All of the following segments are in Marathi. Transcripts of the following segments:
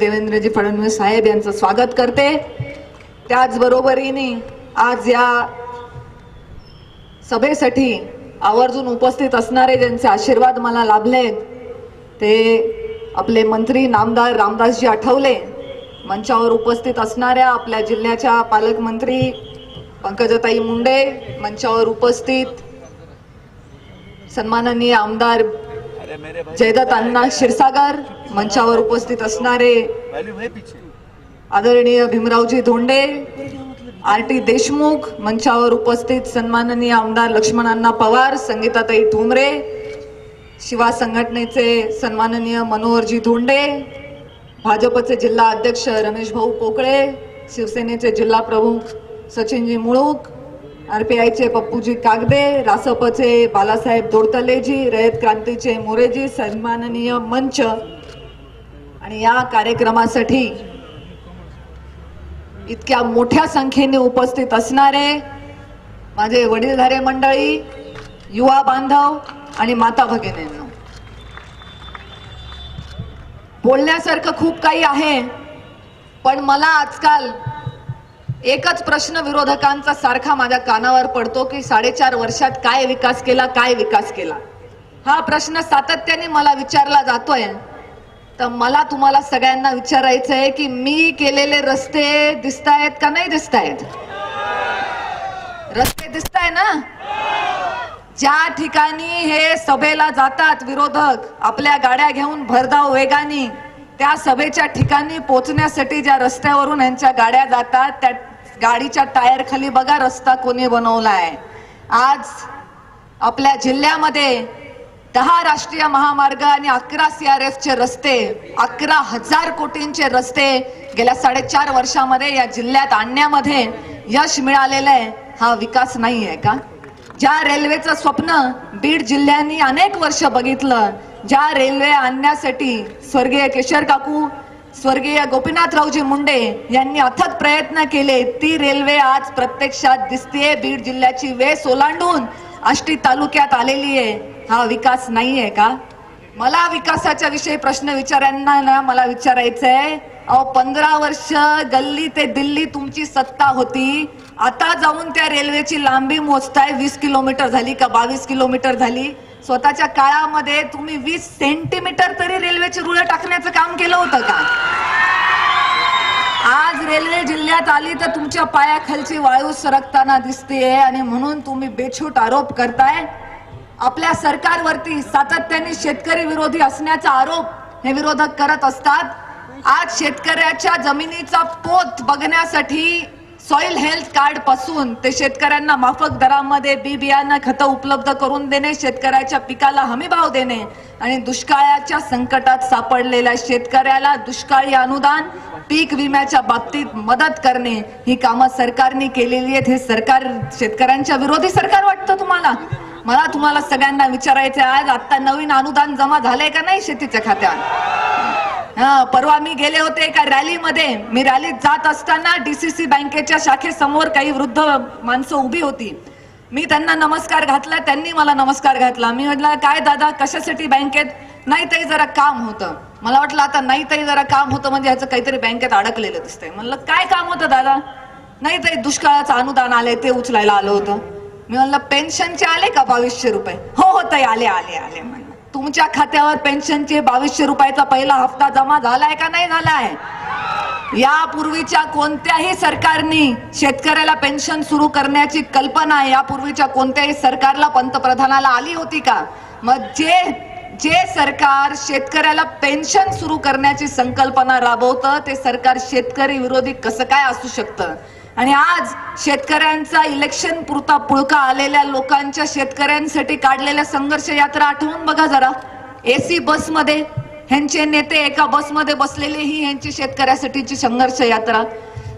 देवेंद्रजी फडणवीस साहेब यांचं स्वागत करते. त्याचबरोबरीने आज या सभेसाठी आवर्जून उपस्थित असणारे ज्यांचे आशीर्वाद मला लाभलेत ते आपले मंत्री नामदार रामदासजी आठवले. मंचावर उपस्थित असणाऱ्या आपल्या जिल्ह्याच्या पालकमंत्री पंकजताई मुंडे मंचावर उपस्थित सन्माननीय आमदार जयदत्त अण्णा क्षीरसागर मंचावर उपस्थित असणारे आदरणीय भीमरावजी धोंडे आर टी देशमुख मंचावर उपस्थित सन्माननीय आमदार लक्ष्मणांना पवार संगीताताई ठोंबरे शिवा संघटनेचे सन्माननीय मनोहरजी धोंडे भाजपचे जिल्हा अध्यक्ष रमेश भाऊ पोकळे शिवसेनेचे जिल्हा प्रमुख सचिनजी मुळूक आरपीआयचे पप्पूजी कागदे रासपचे बालासाहेब दोडतलेजी रयत क्रांतीचे मोरेजी सन्माननीय मंच. आणि या कार्यक्रमासाठी इतक्या मोठ्या संख्येने उपस्थित असणारे माझे वडीलधारे मंडळी युवा बांधव आणि माता भगिनी बोलण्यासारखं खूप काही आहे पण मला आजकाल एकच प्रश्न विरोधकांचा सारखा माझ्या कानावर पडतो की साडेचार वर्षात काय विकास केला काय विकास केला? हा प्रश्न सातत्याने मला विचारला जातोय. तर मला तुम्हाला सगळ्यांना विचारायचं आहे की मी केलेले रस्ते दिसतायत का नाही दिसतायत? रस्ते दिसताय ना? ज्या ठिकाणी हे सभेला जातात विरोधक आपल्या गाड्या घेऊन भरधाव वेगाने त्या सभेच्या ठिकाणी पोहोचण्यासाठी ज्या रस्त्यावरून यांच्या गाड्या जातात त्या गाडीच्या टायर खाली बघा रस्ता कोणी बनवलाय. आज आपल्या जिल्ह्यामध्ये दहा राष्ट्रीय महामार्ग आणि अकरा सी आर एफचे रस्ते अकरा हजार कोटींचे रस्ते गेल्या साडेचार वर्षामध्ये या जिल्ह्यात आणण्यामध्ये यश मिळालेलं आहे. हा विकास नाही आहे का? ज्या रेल्वेचं स्वप्न बीड जिल्ह्यांनी अनेक वर्ष बघितलं ज्या रेल्वे आणण्यासाठी स्वर्गीय केशर काकू स्वर्गीय गोपीनाथरावजी मुंडे यांनी अथक प्रयत्न केले. ती रेल्वे आज प्रत्यक्षात दिसतेय. बीड जिल्ह्याची वेस ओलांडून आष्टी तालुक्यात आलेली आहे. हा विकास नाहीये का? मला विकासाच्या विषयी प्रश्न विचारांना ना मला विचारायचं आहे अहो पंधरा वर्ष गल्ली ते दिल्ली तुमची सत्ता होती. आता जाऊन त्या रेल्वेची लांबी मोजताय. वीस किलोमीटर झाली का बावीस किलोमीटर झाली? स्वतःच्या काळामध्ये तुम्ही वीस सेंटीमीटर तरी रेल्वेची रुळं टाकण्याचं काम केलं होतं का? आज रेल्वे जिल्ह्यात आली तर तुमच्या पायाखालची वाळू सरकताना दिसतेय आणि म्हणून तुम्ही बेछूट आरोप करताय. आपल्या सरकारवरती सातत्याने शेतकरी विरोधी असण्याचा आरोप हे विरोधक करत असतात. आज शेतकऱ्याच्या जमिनीचा पोत बघण्यासाठी सॉइल हेल्थ कार्डपासून ते शेतकऱ्यांना माफक दरामध्ये बी बियाणं खतं उपलब्ध करून देणे शेतकऱ्याच्या पिकाला हमी भाव देणे आणि दुष्काळाच्या संकटात सापडलेल्या शेतकऱ्याला दुष्काळी अनुदान पीक विम्याच्या बाबतीत मदत करणे ही कामं सरकारने केलेली आहेत. हे सरकार शेतकऱ्यांच्या विरोधी सरकार वाटतं तुम्हाला? मला तुम्हाला सगळ्यांना विचारायचं आज आता नवीन अनुदान जमा झालंय का नाही शेतीच्या खात्यात परवा मी गेले होते एका रॅलीमध्ये. मी रॅलीत जात असताना डीसीसी बँकेच्या शाखेसमोर काही वृद्ध माणसं उभी होती. मी त्यांना नमस्कार घातला त्यांनी मला नमस्कार घातला. मी म्हटलं काय दादा कशासाठी बँकेत? नाही ताई जरा काम होतं. मला वाटलं आता नाही ताई जरा काम होतं म्हणजे ह्याचं काहीतरी बँकेत अडकलेलं दिसतंय. म्हणलं काय काम होतं दादा? नाही ताई दुष्काळाचं अनुदान आलंय ते उचलायला आलं होतं. मी म्हणलं पेन्शनचे आले का बावीसशे रुपये? हो हो ताई आले आले आले. म्हणलं तुमच्या खात्यावर पेन्शनचे बावीसशे रुपयाचा पहिला हप्ता जमा झालाय का नाही झालाय? यापूर्वीच्या कोणत्याही सरकारने शेतकऱ्याला पेन्शन सुरू करण्याची कल्पना यापूर्वीच्या कोणत्याही सरकारला पंतप्रधानाला आली होती का? मग जे जे सरकार शेतकऱ्याला पेन्शन सुरू करण्याची संकल्पना राबवतं ते सरकार शेतकरी विरोधी कसं काय असू शकतं? आणि आज शेतकऱ्यांचा इलेक्शन पुरता पुळका आलेल्या लोकांच्या शेतकऱ्यांसाठी काढलेल्या संघर्ष यात्रा आठवून बघा जरा. एसी बसमध्ये ह्यांचे नेते एका बसमध्ये बसलेले ही ह्यांची शेतकऱ्यासाठीची संघर्ष यात्रा.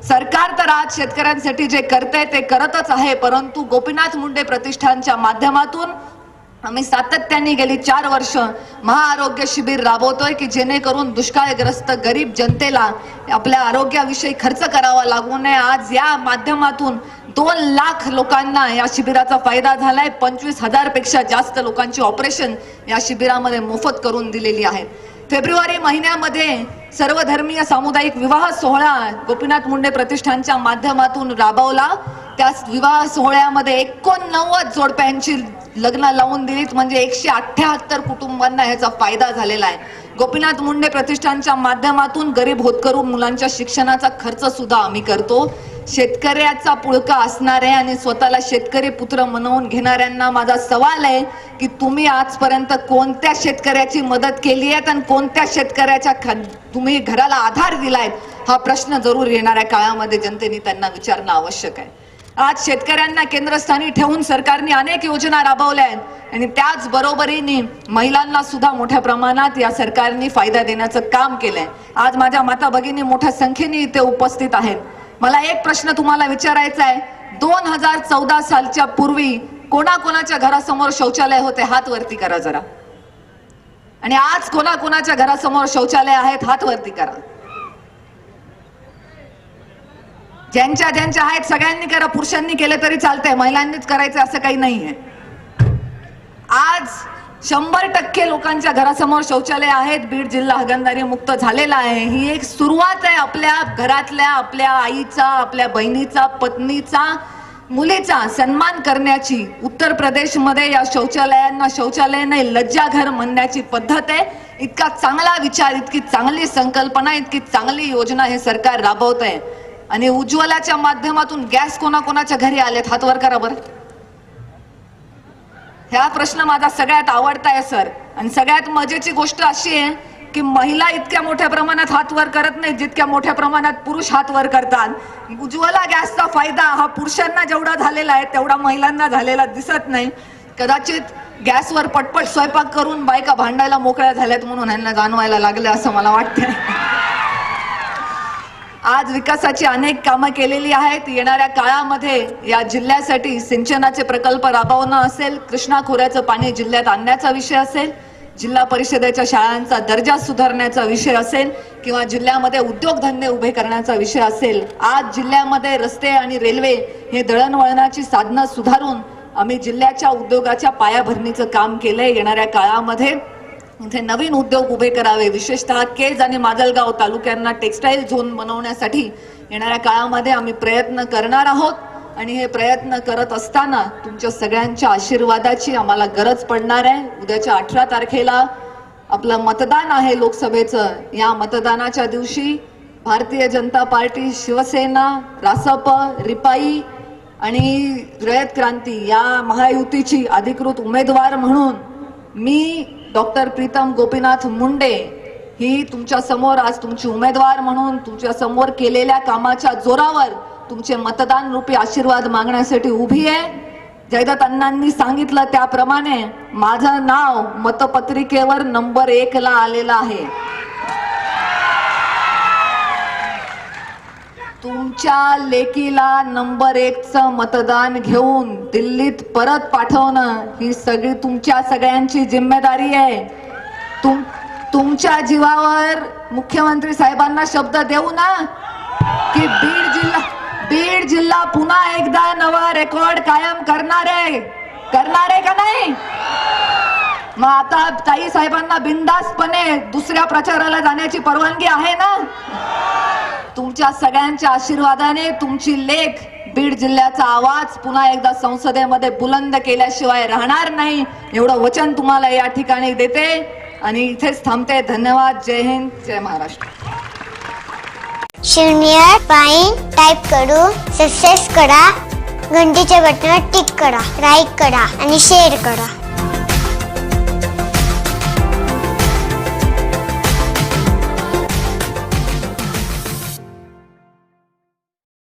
सरकार तर आज शेतकऱ्यांसाठी जे करते ते करतच आहे परंतु गोपीनाथ मुंडे प्रतिष्ठानच्या माध्यमातून आम्ही सातत्याने गेली चार वर्ष महाआरोग्य शिबिर राबवतोय की जेणेकरून दुष्काळग्रस्त गरीब जनतेला आपल्या आरोग्याविषयी खर्च करावा लागू नये. आज या माध्यमातून दोन लाख लोकांना या शिबिराचा फायदा झालाय. पंचवीस हजारपेक्षा जास्त लोकांची ऑपरेशन या शिबिरामध्ये मोफत करून दिलेली आहेत फेब्रुवारी महिन्यामध्ये सर्वधर्मीय सामुदायिक विवाह सोहळा गोपीनाथ मुंडे प्रतिष्ठानच्या माध्यमातून राबवला. त्या विवाह सोहळ्यामध्ये एकोणनव्वद जोडप्यांची लग्न लावून दिलीत म्हणजे एकशे अठ्याहत्तर कुटुंबांना ह्याचा फायदा झालेला आहे. गोपीनाथ मुंडे प्रतिष्ठानच्या माध्यमातून गरीब होतकरू मुलांच्या शिक्षणाचा खर्च सुद्धा आम्ही करतो. शेतकऱ्याचा पुळका असणारे आणि स्वतःला शेतकरी पुत्र म्हणवून घेणाऱ्यांना माझा सवाल आहे की तुम्ही आजपर्यंत कोणत्या शेतकऱ्याची मदत केली आहे आणि कोणत्या शेतकऱ्याच्या ख- तुम्ही घराला आधार दिलाय? हा प्रश्न जरूर येणाऱ्या काळामध्ये जनतेने त्यांना विचारणं आवश्यक आहे. आज शेतकऱ्यांना केंद्रस्थानी ठेवून सरकारने अनेक योजना राबवल्या आहेत. आणि त्याच बरोबरीने महिलांना सुद्धा मोठ्या प्रमाणात या सरकारने फायदा देण्याचं काम केलंय. आज माझ्या माता भगिनी मोठ्या संख्येने इथे उपस्थित आहेत. मला एक प्रश्न तुम्हाला विचारायचा आहे. दोन हजार चौदा सालच्या पूर्वी कोणाकोणाच्या घरासमोर शौचालय होते? हात वरती करा जरा. आणि आज कोणाकोणाच्या घरासमोर शौचालय आहेत? हात वरती करा. ज्यांच्या ज्यांच्या आहेत सगळ्यांनी करा पुरुषांनी केले तरी चालतंय महिलांनीच करायचं असं काही नाहीये. आज शंभर टक्के लोकांच्या घरासमोर शौचालय आहेत बीड जिल्हा हगणदारी मुक्त झालेला आहे. ही एक सुरुवात आहे आपल्या घरातल्या आपल्या आईचा आपल्या बहिणीचा पत्नीचा मुलीचा सन्मान करण्याची. उत्तर प्रदेशमध्ये या शौचालयांना शौचालय नाही लज्जाघर म्हणण्याची पद्धत आहे. इतका चांगला विचार इतकी चांगली संकल्पना इतकी चांगली योजना हे सरकार राबवत आहे आणि उज्ज्वलाच्या माध्यमातून गॅस कोणाकोणाच्या घरी आलेत? हात वर करा बरं. ह्या प्रश्न माझा सगळ्यात आवडता आहे सर. आणि सगळ्यात मजेची गोष्ट अशी आहे की महिला इतक्या मोठ्या प्रमाणात हात वर करत नाही जितक्या मोठ्या प्रमाणात पुरुष हात वर करतात. उज्ज्वला गॅसचा फायदा हा पुरुषांना जेवढा झालेला आहे तेवढा महिलांना झालेला दिसत नाही. कदाचित गॅसवर पटपट स्वयंपाक करून बायका भांडायला मोकळ्या झाल्यात म्हणून ह्यांना जाणवायला लागलं असं मला वाटतं आज विकासाची अनेक कामं केलेली आहेत. येणाऱ्या काळामध्ये या जिल्ह्यासाठी सिंचनाचे प्रकल्प राबवणं असेल कृष्णा खोऱ्याचं पाणी जिल्ह्यात आणण्याचा विषय असेल जिल्हा परिषदेच्या शाळांचा दर्जा सुधारण्याचा विषय असेल किंवा जिल्ह्यामध्ये उद्योगधंदे उभे करण्याचा विषय असेल आज जिल्ह्यामध्ये रस्ते आणि रेल्वे हे दळणवळणाची साधनं सुधारून आम्ही जिल्ह्याच्या उद्योगाच्या पायाभरणीचं काम केलंय. येणाऱ्या काळामध्ये इथे नवीन उद्योग उभे करावे विशेषतः केज आणि माजलगाव तालुक्यांना टेक्सटाईल झोन बनवण्यासाठी येणाऱ्या काळामध्ये आम्ही प्रयत्न करणार आहोत. आणि हे प्रयत्न करत असताना तुमच्या सगळ्यांच्या आशीर्वादाची आम्हाला गरज पडणार आहे. उद्याच्या अठरा तारखेला आपलं मतदान आहे लोकसभेचं. या मतदानाच्या दिवशी भारतीय जनता पार्टी शिवसेना रासप रिपाई आणि रयत क्रांती या महायुतीची अधिकृत उमेदवार म्हणून मी डॉक्टर प्रीतम गोपीनाथ मुंडे ही तुमच्यासमोर आज तुमची उमेदवार म्हणून तुमच्यासमोर केलेल्या कामाच्या जोरावर तुमचे मतदान रूपी आशीर्वाद मागण्यासाठी उभी आहे. जयदत्त अण्णांनी सांगितलं त्याप्रमाणे माझं नाव मतपत्रिकेवर नंबर एक ला आलेलं आहे. तुमच्या लेकीला नंबर एकचं मतदान घेऊन दिल्लीत परत पाठवणं ही सगळी तुमच्या सगळ्यांची जिम्मेदारी आहे. तुम तुमच्या जीवावर मुख्यमंत्री साहेबांना शब्द देऊ ना? की बीड जिल्हा बीड जिल्हा पुन्हा एकदा नवा रेकॉर्ड कायम करणार आहे. करणार आहे का नाही? मग आता ताई साहेबांना बिंदासपणे दुसऱ्या प्रचाराला जाण्याची परवानगी आहे ना? तुमच्या सगळ्यांच्या आशीर्वादाने तुमची लेख बीड जिल्ह्याचा आवाज पुन्हा एकदा संसदेमध्ये बुलंद केल्याशिवाय राहणार नाही. एवढं वचन तुम्हाला या ठिकाणी देते. आणि इथेच थांबते. धन्यवाद. जय हिंद. जय महाराष्ट्र. शून्य पाईन टाईप करू. सक्सेस करा. घंटीच्या बटनावर टिक करा. लाईक करा. आणि शेअर करा.